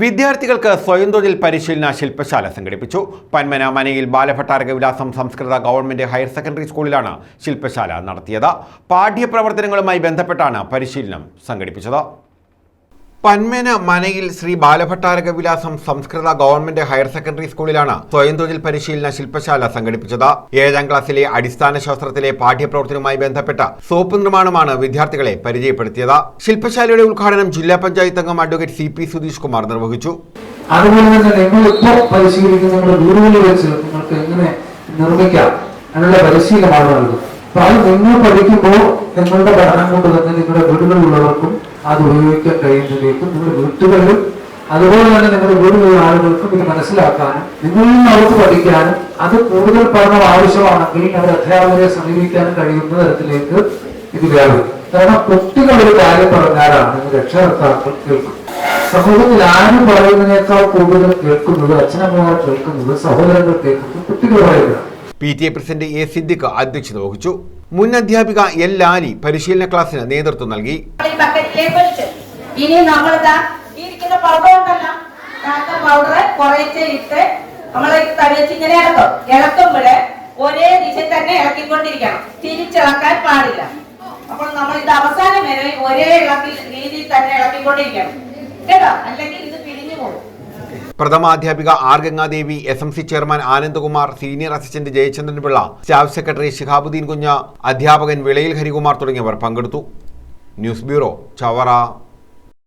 വിദ്യാർത്ഥികൾക്ക് സ്വയം തൊഴിൽ പരിശീലന ശില്പശാല സംഘടിപ്പിച്ചു. പന്മന മനയിൽ ബാലഭട്ടാരക വിലാസം സംസ്കൃത ഗവൺമെന്റ് ഹയർ സെക്കൻഡറി സ്കൂളിലാണ് ശില്പശാല നടത്തിയത്. പാഠ്യപ്രവർത്തനങ്ങളുമായി ബന്ധപ്പെട്ടാണ് പരിശീലനം സംഘടിപ്പിച്ചത്. പന്മേന മനയിൽ ശ്രീ ബാലഭട്ടാരക വിലാസം സംസ്കൃത ഗവൺമെന്റ് ഹയർ സെക്കൻഡറി സ്കൂളിലാണ് സ്വയം തൊഴിൽ പരിശീലന ശില്പശാല സംഘടിപ്പിച്ചത്. ഏഴാം ക്ലാസ്സിലെ അടിസ്ഥാന ശാസ്ത്രത്തിലെ പാഠ്യപ്രവർത്തനവുമായി ബന്ധപ്പെട്ട സോപ്പ് നിർമ്മാണമാണ് വിദ്യാർത്ഥികളെ പരിചയപ്പെടുത്തിയത്. ശില്പശാലയുടെ ഉദ്ഘാടനം ജില്ലാ പഞ്ചായത്ത് അംഗം advocate C P Sudheesh Kumar നിർവഹിച്ചു. അതുപോലെ തന്നെ നിങ്ങൾ ഇപ്പോൾ പരിശീലിക്കുന്ന നിങ്ങൾക്ക് എങ്ങനെ നിർമ്മിക്കാം? അതിനുള്ള പരിശീലനമാണ് നൽകുന്നത്? അപ്പൊ അത് നിങ്ങൾ പഠിക്കുമ്പോൾ നിങ്ങളുടെ പഠനം കൊണ്ട് തന്നെ നിങ്ങളുടെ വീടുകളിലുള്ളവർക്കും അത് ഉപയോഗിക്കാൻ കഴിയുന്നതിലേക്കും നിങ്ങളുടെ വീട്ടുകളിലും അതുപോലെ തന്നെ നിങ്ങളുടെ വീടുകളിലുള്ള ആളുകൾക്കും ഇത് മനസ്സിലാക്കാനും നിങ്ങളിൽ നിന്ന് അവർക്ക് പഠിക്കാനും അത് കൂടുതൽ പഠനം ആവശ്യമാണെങ്കിൽ അവർ അധ്യാപകരെ സമീപിക്കാനും കഴിയുന്ന തരത്തിലേക്ക് ഇത് വ്യാപിക്കും. കാരണം കുട്ടികൾ ഒരു കാര്യം പറഞ്ഞാലാണ് രക്ഷകർത്താക്കൾ കേൾക്കും. സമൂഹത്തിൽ ആരും പറയുന്നതിനേക്കാൾ കൂടുതൽ കേൾക്കുന്നത് അച്ഛനമ്മമാർ കേൾക്കുന്നത് സഹോദരങ്ങൾ കേൾക്കുന്നത് കുട്ടികൾ പറയുന്നതാണ്. P T A president A Siddique അധ്യക്ഷത വഹിച്ചു. മുൻ അധ്യാപിക എൽ ലാലി പരിശീലന ക്ലാസ്സിന് നേതൃത്വം നൽകി. ഇനി നമ്മളിതാ ഈ ഇരിക്കുന്ന പൗഡർ ഉണ്ടല്ലോ. പൗഡർ ഇട്ട് നമ്മൾ തടിവെച്ച് ഇങ്ങനെ ഇളക്കും. ഇളക്കുമ്പോൾ ഒരേ ദിശ തന്നെ ഇളക്കിക്കൊണ്ടിരിക്കണം. തിരിച്ചിളക്കാൻ പാടില്ല. അപ്പോൾ നമ്മൾ ഇത് അവസാനം വരെ ഒരേ ഇളക്കി രീതിയിൽ തന്നെ ഇളക്കിക്കൊണ്ടിരിക്കണം. കേട്ടോ? അല്ലെങ്കിൽ ഇത് പോകും പ്രഥമാധ്യാപിക R Gangadevi S M C chairman Anandakumar senior assistant Jayachandran Pillai staff secretary Shihabuddin കുഞ്ഞ അധ്യാപകൻ വിളയിൽ ഹരികുമാർ തുടങ്ങിയവർ പങ്കെടുത്തു. News bureau Chavara.